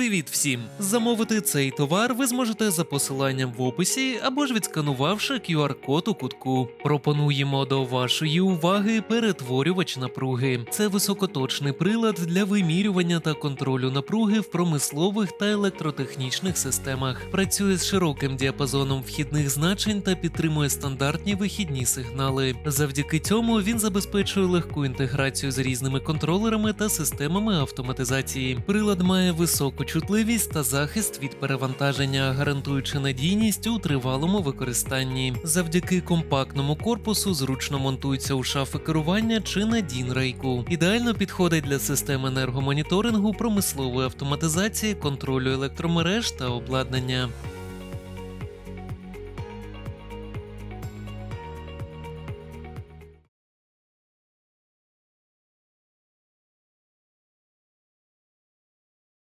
Привіт всім! Замовити цей товар ви зможете за посиланням в описі або ж відсканувавши QR-код у кутку. Пропонуємо до вашої уваги перетворювач напруги. Це високоточний прилад для вимірювання та контролю напруги в промислових та електротехнічних системах. Працює з широким діапазоном вхідних значень та підтримує стандартні вихідні сигнали. Завдяки цьому він забезпечує легку інтеграцію з різними контролерами та системами автоматизації. Прилад має високу чутливість та захист від перевантаження, гарантуючи надійність у тривалому використанні. Завдяки компактному корпусу зручно монтується у шафи керування чи на дінрейку. Ідеально підходить для систем енергомоніторингу, промислової автоматизації, контролю електромереж та обладнання.